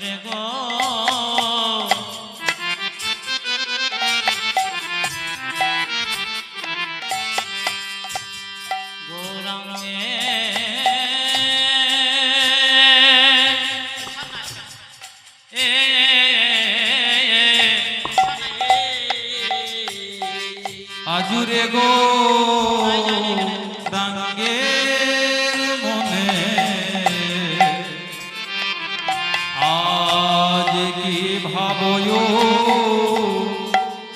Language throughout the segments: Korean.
যাবে গো আজুরে গো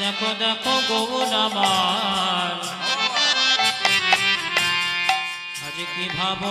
দেখো দেখো গৌর আমার আজ কি ভাবো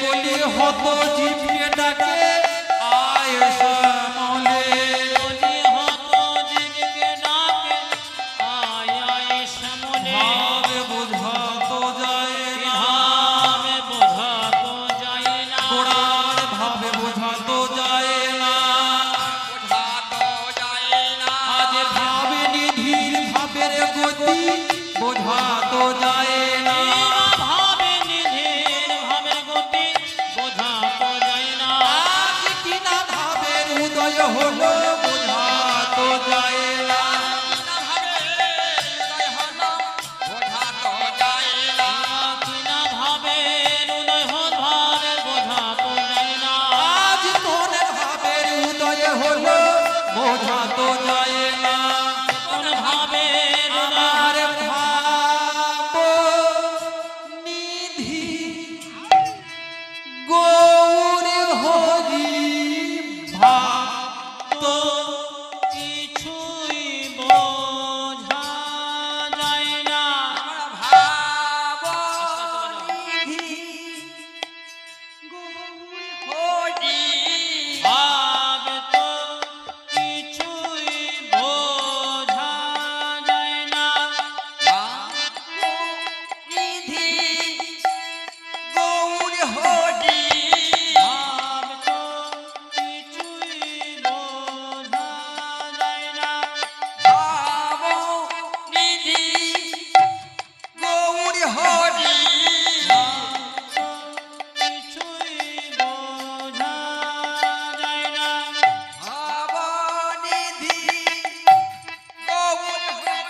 কলি হত জিভে ডাকে